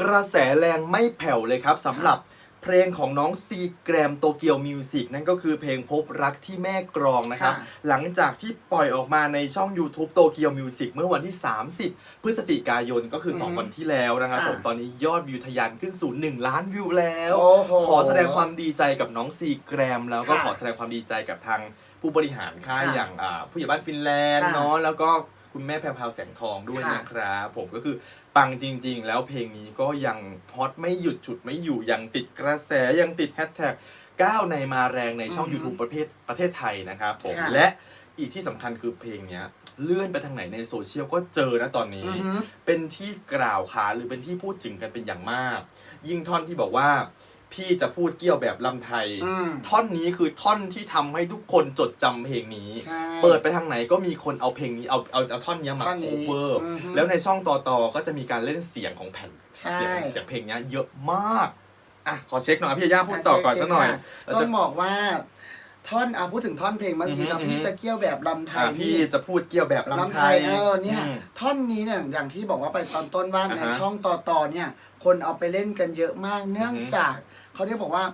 กระแสแรงไม่แผ่วเลยครับสำหรับเพลงของน้องซีแกรมโตเกียวมิวสิกนั่นก็คือเพลงพบรักที่แม่กรองนะครับ ค่ะหลังจากที่ปล่อยออกมาในช่อง YouTube โตเกียวมิวสิกเมื่อวันที่ 30 พฤศจิกายนก็คือ อือฮึ2 วันที่แล้วนะครับค่ะ ผมตอนนี้ยอดวิวทะยานขึ้นสู่1ล้านวิวแล้ว โอ้โห ขอแสดงความดีใจกับน้องซีแกรม แล้วก็ค่ะขอแสดงความดีใจกับทางผู้บริหารค่ายค่ะอย่างอ่าผู้ใหญ่บ้านฟินแลนด์ค่ะเนาะแล้วก็ คุณแม่แพรวพราวแสงทองด้วยค่ะ นะครับผมก็คือปังจริง ๆ แล้วเพลงนี้ก็ยังฮอตไม่หยุดฉุดไม่อยู่ยังติดกระแสยังติดแฮชแท็กก้าวในมาแรงในช่อง อือฮึ YouTube ประเภทประเทศไทยนะครับผมค่ะ และอีกที่สำคัญคือเพลงเนี้ยเลื่อนไปทางไหนในโซเชียลก็เจอนะตอนนี้ อือฮึเป็นที่กล่าวขานหรือเป็นที่พูดถึงกันเป็นอย่างมาก ยิ่งท่อนที่บอกว่า พี่จะพูดเกี่ยวแบบลำไทย อืม ท่อนนี้คือท่อนที่ทำให้ทุกคนจดจำเพลงนี้ ใช่ เปิดไปทางไหนก็มีคนเอาเพลงนี้เอาเอาเอาท่อนเนี้ยมาท่อนโคนี้เวอร์ อือฮึแล้วในช่องต่อต่อก็จะมีการเล่นเสียงของแผ่นใช่ เสียงเสียงเพลงเนี้ยเยอะมากอะขอเช็คหน่อยพี่ย่าพูดต่อก่อนสักหน่อยค่ะเราต้จะ องบอกว่า ท่อนอะพูดถึงท่อนเพลงเมื่อกี้อือฮึเนาะพี่จะเกี่ยวแบบลำไทอะยพี่จะพูดเกี่ยวแบบลำลำไทไทยย เออเนี่ยอืมท่อนนี้เนี่ยอย่างที่บอกว่าไปตอนต้นว่าในอ่าฮะช่องต่อต่อเนี่ย คนเอาไปเล่นกันเยอะมาก เนื่องอือฮึจาก เขาเรียกบอกว่า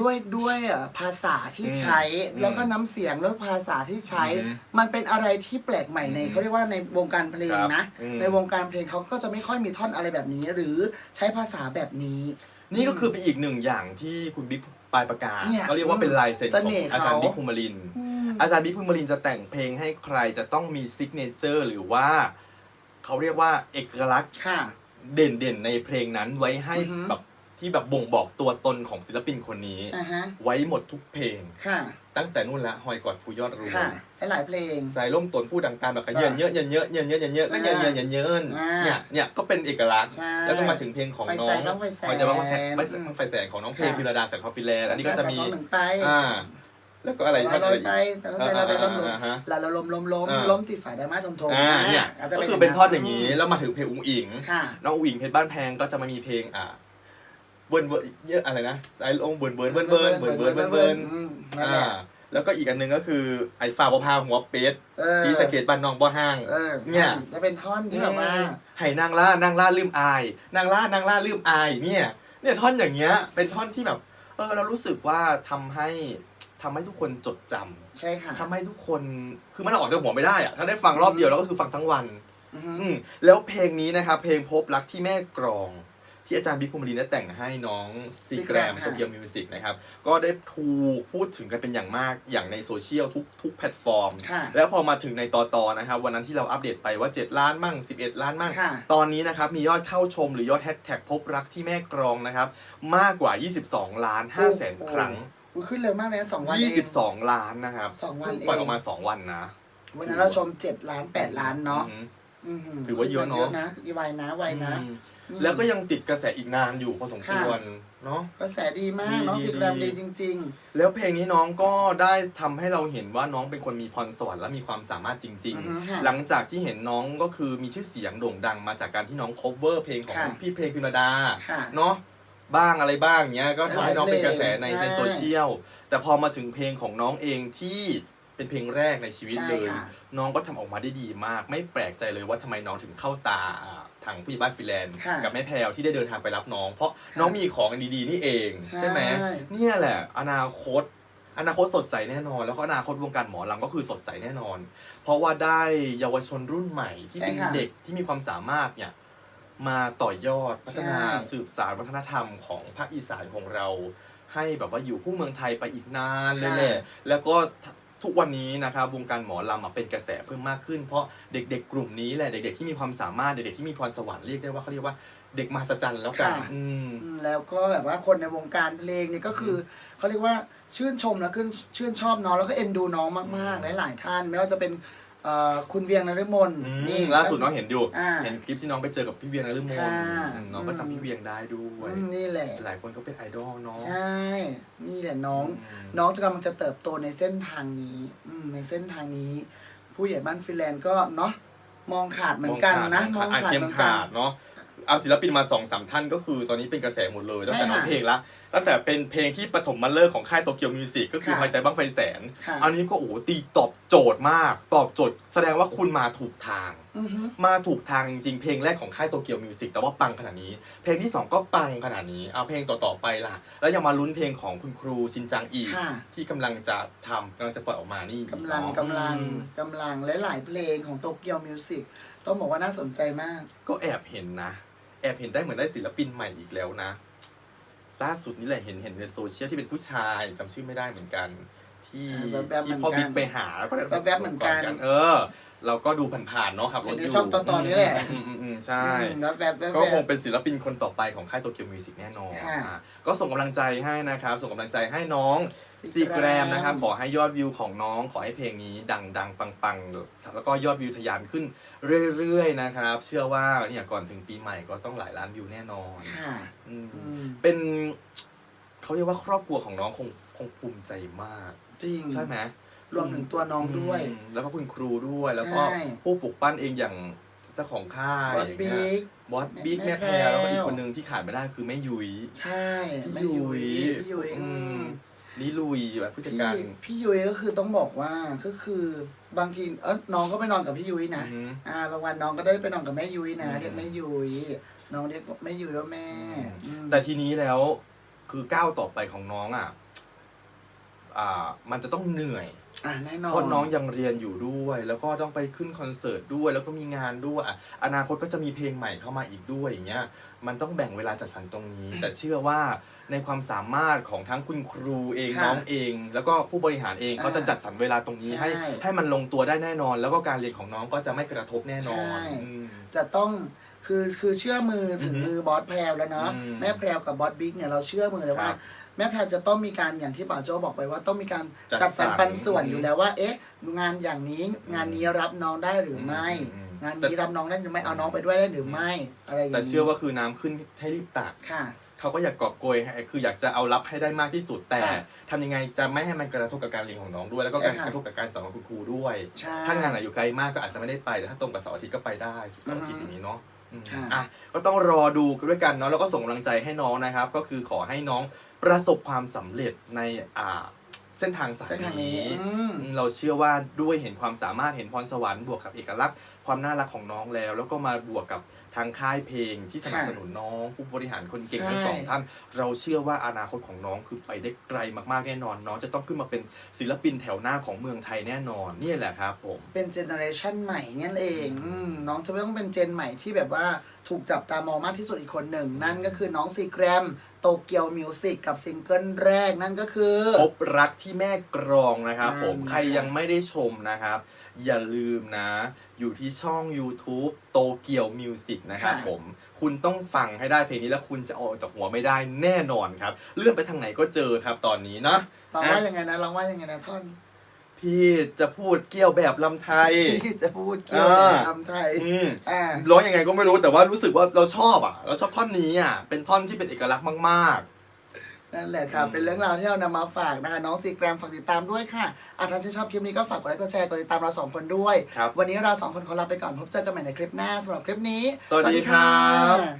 ด้วยด้วยอะภาษาที่อืมใช้ อืมแล้วก็น้ำเสียงแล้วภาษาที่ใช้ อือฮึมันเป็นอะไรที่แปลกใหม่ในอืมเขาเรียกว่าในวงการเพลงนะ ครับอืม ในวงการเพลงเขาก็จะไม่ค่อยมีท่อนอะไรแบบนี้ หรือใช้ภาษาแบบนี้ นี่ก็คือเป็นอีกหนึ่งอย่างที่คุณบิ๊กปลายประกาศเนี่ยเขาเรียกว่าเป็นลายเซ็นขเสองน่ห์อาจารย์เขา บิ๊กภูมิลินทร์อืมอาจารย์บิ๊กภูมิลินทร์จะแต่งเพลงให้ใครจะต้องมีซิกเนเจอร์หรือว่า เขาเรียกว่าเอกลักษณ์ค่ะ เด่นๆในเพลงนั้นไว้ให้อือฮึ แบบ ที่แบบบ่งบอกตัวตนของศิลปินคนนี้ อ่าฮะ ไว้หมดทุกเพลง ค่ะ ตั้งแต่นู่นละหอยกอดผู้ยอดรวค่ะยหลายๆเพลง สายล่มตนผู้ดังตามแบบกระจ้ะเยินเยอะเยินเยอะเยินเยอะเยินเยอะก็เยินเยินเยินเยินอ่าเนี่ยเนี่ยก็เป็นเอกลักษณ์ ใช่แล้วก็มาถึงเพลงของไฟน้อใจงบ้างไฟแสนไฟใจบ้างไฟแสนไฟแสนอืมบ้างไฟแสนของน้องเพลงค่ะ พิรดาแสงทองฟินแลนด์อันนี้ก็จะมีสองหนึ่งไปอ่า แล้วก็อะไรลอยลอยไปแต่ไม่เป็นไรไปต้องลมอ่าฮะลาลาลมลมลมอ่า ล้มติดฝ่ายได้มาทงทงอ่าเนี่ยอาจจะก็เป็นคือเป็นท่อนอย่างนี้ แล้วมาถึงเพลงอุ้งอิง ค่ะ น้องอุ้งอิงเพชรบ้านแพงก็จะมามีเพลงอ่า เบิร์นเบิร์นเยอะอะไรนะไอ้องเบิร์นเบิร์นเบิร์นเบิร์นเบิร์นเบิร์นเบิร์นเบิร์นอืมนั่นแหอ่าละแล้วก็อีกอันหนึ่งก็คือไอ้ฝ่าบพาหัวเป็ดเออสีสะเกตบ้านนองบ่อห้าง เออเนี่ย จะเป็นท่อนที่แบบว่า ให้นางล่านางล่าลืมอาย นางล่านางล่าลืมอายเนี่ย เนี่ยท่อนอย่างเงี้ย เป็นท่อนที่แบบ เออ เรารู้สึกว่าทำให้ทำให้ทุกคนจดจำใช่ค่ะ ทำให้ทุกคนคือมันออกจากหัวไม่ได้อะถ้าได้ฟังรอบเดียวแล้วก็คือฟังทั้งวัน อือฮึอืมแล้วเพลงนี้นะครับเพลงพบรักที่แม่กรอง ที่อาจารย์บิ๊กภูมิลินได้แต่งให้น้องซีแกรมค่ะโตเกียวมิวสิกนะครับ ก็ได้ถูกพูดถึงกันเป็นอย่างมากอย่างในโซเชียลทุกทุกแพลตฟอร์มค่ะแล้วพอมาถึงในตอตอนะครับ วันนั้นที่เราอัปเดตไปว่า 7 ล้านมั่ง 11 ล้านมั่งค่ะตอนนี้นะครับ มียอดเข้าชมหรือยอดแฮชแท็กพบรักที่แม่กรองนะครับ มากกว่า 22 ล้าน5แสนครั้งอุ้ยขึ้นเร็วมากเลยนะสองวันเอง22ล้านนะครับสองวันเพิ่ปล่อยเองออกมา2วันนะ วันนั้นเราชมเจ็ดล้านแปดล้านเนาะอื มอื้หืถือว่าเยอะเนอะเยอะนะไวนะไวนะอืมแล้วก็ยังติดกระแสอีกนานอยู่พอสมควรเนาะ กระแสดีมากดีน้องดีสิกแรมดีดี จริง แล้วเพลงนี้น้องก็ได้ทำให้เราเห็นว่าน้องเป็นคนมีพรสวรรค์และมีความสามารถจริง อือฮึค่ะๆ หลังจากที่เห็นน้องก็คือมีชื่อเสียงโด่งดังมาจากการที่น้อง cover เพลงของค่ะพี่เพลงพิมรดา ค่ะเนาะบ้างอะไรบ้างเงี้ย ก็ทำให้น้องหลายเป็นกระแสในเพลงในใช่โซเชียล แต่พอมาถึงเพลงของน้องเองที่เป็นเพลงแรกในชีวิตใช่เลย ค่ะ น้องก็ทำออกมาได้ดีมาก ไม่แปลกใจเลยว่าทำไมน้องถึงเข้าตาอ่าทางผู้ใหญ่บ้านฟินแลนด์ค่ะกับแม่แพรวที่ได้เดินทางไปรับน้อง เพราะน้องมีของดีๆนี่เองใช่ใช่ไหมเนี่ยแหละ อนาคต อนาคตสดใสแน่นอน แล้วก็อนาคตวงการหมอลำก็คือสดใสแน่นอน เพราะว่าได้เยาวชนรุ่นใหม่ที่เป็นใช่ค่ะเด็กที่มีความสามารถเนี่ยมาต่อยอดพัฒนาใช่สืบสานวัฒนธรรมของภาคอีสานของเรา ให้แบบว่าอยู่คู่เมืองไทยไปอีกนานเลยแหละแล้วก็ ทุกวันนี้นะครับวงการหมอลำอะเป็นกระแสเพิ่มมากขึ้น เพราะเด็กๆ กลุ่มนี้แหละเด็กๆที่มีความสามารถเด็กๆที่มีพรสวรรค์เรียกได้ว่าเขาเรียกว่าเด็กมหัศจรรย์แล้วกันค่ะ อืมอืมแล้วก็แบบว่าคนในวงการเพลงเนี่ยก็คือเขาเรียกว่าชื่นชมแล้วก็ชื่นชอบน้องแล้วก็เอ็นดูน้องมากๆ หลายๆท่าน ไม่ว่าจะเป็น เอ่อคุณเวียงนฤมลอืมนี่ ล่าสุดน้องเห็นอยู่ อ่าเห็นคลิปที่น้องไปเจอกับพี่เวียงนฤมลค่ะอืมน้องก็จำพี่เวียงได้ด้วย อืมนี่แหละ หลายคนก็เป็นไอดอลเนาะใช่ นี่แหละน้องอืมน้องจะกำลังจะเติบโตในเส้นทางนี้อืมในเส้นทางนี้ ผู้ใหญ่บ้านฟินแลนด์ก็เนาะมองขาดเหมือนกันนะมองอ่ขาดเข้มเหมือนกั ขานดเนาะ เอาศิลปินมาสองสามท่านก็คือตอนนี้เป็นกระแสหมดเลยตั้งแต่ใช่น้องค่ะเพลงละตั้งแต่เป็นเพลงที่ปฐมมาเลิกของค่ายโตเกียวมิวสิกก็คือค่ะหัวใจบ้างไฟแสนค่ะอันนี้ก็โอ้โหตีตอบโจทย์มาก ตอบโจทย์ แสดงว่าคุณมาถูกทางอือฮึมาถูกทางจริงๆ เพลงแรกของค่ายโตเกียวมิวสิกแต่ว่าปังขนาดนี้ เพลงที่ 2 ก็ปังขนาดนี้ เอาเพลงต่อๆไปล่ะ แล้วยังมาลุ้นเพลงของคุณครูชินจังอีกค่ะที่กำลังจะทำกำลังจะปล่อยออกมานี่กำลังเนาะกำลังอืมกำลังหลายๆเพลงของโตเกียวมิวสิกต้องบอกว่าน่าสนใจมาก ก็แอบเห็นนะ แอบเห็นได้เหมือนได้ศิลปินใหม่อีกแล้วนะ ล่าสุดนี่แหละเห็นเห็นในโซเชียลที่เป็นผู้ชายจำชื่อไม่ได้เหมือนกัน ที่อ่าแว๊บๆที่พ่อเหมือนกันบิ๊กไปหาแล้วก็ได้แว๊บๆเหมือนกัน เออ เราก็ดูผ่านๆเนาะขับรถอเห็นในยู่ช่องต่อๆนี่แหละอืมอืมอืมใช่ อืมแล้วแบบแบบก็แบบคงเป็นศิลปินคนต่อไปของค่ายโตเกียวมิวสิกแน่นอนค่ะ อะก็ส่งกำลังใจให้นะครับ ส่งกำลังใจให้น้องซีซีแกแกรรมมนะครับ ขอให้ยอดวิวของน้อง ขอให้เพลงนี้ดังดังปังปังแล้วก็ยอดวิวทะยานขึ้นเรื่อยๆนะครับ เชื่อว่าเนี่ยก่อนถึงปีใหม่ก็ต้องหลายล้านวิวแน่นอนค่ะอืมอืมเป็นเขาเรียกว่าครอบครัวของน้องคง คงภูมิใจมาก จริงใช่ไหมรวมถึงตัวน้องด้วยอืมแล้วก็คุณครูด้วย แล้วก็ใช่ผู้ปลุกปั้นเองอย่างเจ้าของค่ายบอสอย่างเงี้บิ๊ยกบอสบิ๊กแม่แม่แพรแพรแล้วก็อีกคนหนึ่งที่ขาดไม่ได้คือแม่ยุ้ยใช่แม่ยุ้ยพี่ยุ้ยอือืมมนี่ลุยแบบผู้จัดพี่การพี่ยุ้ยก็คือต้องบอกว่าก็คือบางทีเออน้องก็ไปนอนกับพี่ยุ้ยนะอืมอ่าบางวันน้องก็ได้ไปนอนกับแม่ยุ้ยนะอืมเรียกแม่ยุ้ยน้องเรียกแม่ยุ้ยว่าแม่อืมแต่ทีนี้แล้วคือก้าวต่อไปของน้องอะ อ่ามันจะต้องเหนื่อยอ่าแน่นอนเพราะน้องยังเรียนอยู่ด้วย แล้วก็ต้องไปขึ้นคอนเสิร์ตด้วย แล้วก็มีงานด้วยอะอนาคตก็จะมีเพลงใหม่เข้ามาอีกด้วยอย่างเงี้ยมันต้องแบ่งเวลาจัดสรรตรงนี้ แต่เชื่อว่าในความสามารถของทั้งคุณครูเองค่ะน้องเอง แล้วก็ผู้บริหารเองอ่าเขาจะจัดสรรเวลาตรงนี้ให้ใช่ให้มันลงตัวได้แน่นอน แล้วก็การเรียนของน้องก็จะไม่กระทบแน่นอนใช่ อืม จะต้องคือคือเชื่อมือถึงอือฮึมือบอสแพรวแล้วเนาะอืมแม่แพรวกับบอสบิ๊กเนี่ยเราเชื่อมือเลยว่า ครับแม่แพรวจะต้องมีการอย่างที่ป่าโจบอกไปว่าต้องมีการจัดจัดสรรสรรปันส่วนอืมอยู่แล้วว่า เอ๊ะ งานอย่างนี้งานนี้รับน้องได้หรือไม่ อืมอืมงานนี้รับน้องได้หรือไม่เอาน้องไปด้วยได้หรือไม่ อะไรอย่างแต่นี้เชื่อว่าคือน้ำขึ้นให้รีบตัก ค่ะ เขาก็อยากกอบโกยให้คืออยากจะเอารับให้ได้มากที่สุด แต่ค่ะทำยังไงจะไม่ให้มันกระทบกับการเรียนของน้องด้วย แล้วก็การใช่ค่ะกระทบกับการสอนของคุณครูด้วยใช่ถ้างานไหนอยู่ไกลมากก็อาจจะไม่ได้ไปแต่ถ้าตรงกับเสาร์อาทิตย์ก็ไปได้สุกร์เสาร์อาทิตย์อืออฮึย่างนี้เนาะอืมใช่อะก็ต้องรอดูด้วยกันเนาะแล้วก็ส่งกำลังใจให้น้องนะครับ ก็คือขอให้น้องประสบความสำเร็จในอ่าเส้นทางสายเส้นทางนี้นี้อืมอืมเราเชื่อว่าด้วยเห็นความสามารถเห็นพรสวรรค์บวกกับเอกลักษณ์ ความน่ารักของน้องแล้ว แล้วก็มาบวกกับทางค่ายเพลงที่สนับสนุนน้อง ผู้บริหารคนเก่งทั้งสองใช่ท่าน เราเชื่อว่าอนาคตของน้องคือไปได้ไกลมากๆแน่นอน น้องจะต้องขึ้นมาเป็นศิลปินแถวหน้าของเมืองไทยแน่นอนนี่แหละครับผม เป็นเจเนอเรชันใหม่นั่นเองอืมน้องจะไม่ต้องเป็นเจนใหม่ที่แบบว่าถูกจับตามองมากที่สุดอีกคนหนึ่ง นั่นก็คือน้องซีแกรมโตเกียวมิวสิกกับซิงเกิลแรกนั่นก็คือพบรักที่แม่กรองนะครับผมนั่นใครยังไม่ได้ชมนะครับ อย่าลืมนะ อยู่ที่ช่อง YouTube โตเกียวมิวสิกนะครับผม คุณต้องฟังให้ได้เพลงนี้แล้วคุณจะออกจากหัวไม่ได้แน่นอนครับ เลื่อนไปทางไหนก็เจอครับตอนนี้นะ ลองว่ายังไงนะลองว่ายังไงนะท่อนพี่จะพูดเกี่ยวแบบลำไทย ที่จะพูดเกี่ยวกับอ่าลำไทยอืม อ่า ร้องยังไงก็ไม่รู้แต่ว่ารู้สึกว่าเราชอบอะ เราชอบท่อนนี้อะ เป็นท่อนที่เป็นเอกลักษณ์มาก นั่นแหละค่ะอืมเป็นเรื่องราวที่เรานำมาฝากนะคะ น้องซีแกรมฝากติดตามด้วยค่ะอาถ้าชื่นชอบคลิปนี้ก็ฝากกดไลค์กดแชร์กดติดตามเราสองคนด้วย ครับ วันนี้เราสองคนขอลาไปก่อนพบเจอกันใหม่ในคลิปหน้าสำหรับคลิปนี้ สวัสดีครับค่ะ